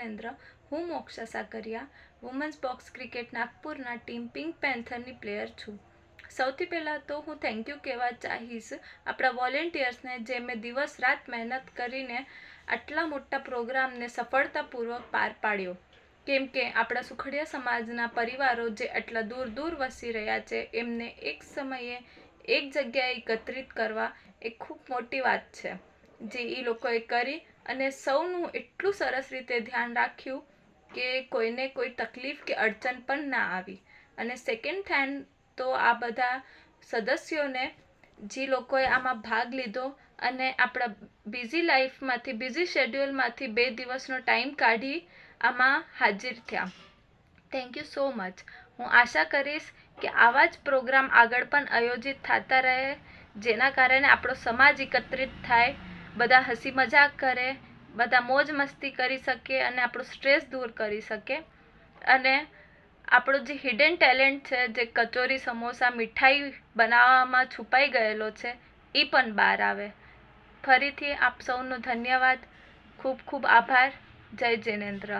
જિનેન્દ્ર હું Moksha Sagariya women's box cricket નાગપુરના team pink પેન્થરની player છું. સૌથી પહેલાં તો હું થેન્ક યુ કહેવા ચાહીશ આપણા વોલેન્ટિયર્સને જે મેં દિવસ રાત મહેનત કરીને આટલા મોટા પ્રોગ્રામને સફળતાપૂર્વક પાર પાડ્યો. કેમ કે આપણા સુખડિયા સમાજના પરિવારો જે આટલા દૂર દૂર વસી રહ્યા છે, એમને એક સમયે એક જગ્યાએ એકત્રિત કરવા એ ખૂબ મોટી વાત છે. જે એ લોકોએ કરી અને સૌનું એટલું સરસ રીતે ધ્યાન રાખ્યું કે કોઈને કોઈ તકલીફ કે અડચણ પણ ના આવી. અને સેકન્ડ થેન્ક તો આ બધા સદસ્યોને જે લોકોએ આમાં ભાગ લીધો અને આપણા બિઝી લાઈફમાંથી બિઝી શેડ્યુલમાંથી બે દિવસનો ટાઈમ કાઢી આમાં હાજર થયા. થેન્ક યુ સો મચ હું આશા કરીશ કે આવા જ પ્રોગ્રામ આગળ પણ આયોજિત થતા રહે, જેના કારણે આપણો સમાજ એકત્રિત થાય, બધા હસી મજાક કરે બધા મોજ મસ્તી કરી શકીએ અને આપણું સ્ટ્રેસ દૂર કરી શકીએ અને આપણો જે હિડન ટેલેન્ટ છે, જે કચોરી સમોસા મીઠાઈ બનાવવામાં છુપાઈ ગયેલો છે એ પણ બહાર આવે. ફરીથી આપ સૌનો ધન્યવાદ. ખૂબ ખૂબ આભાર. જય જિનેન્દ્ર.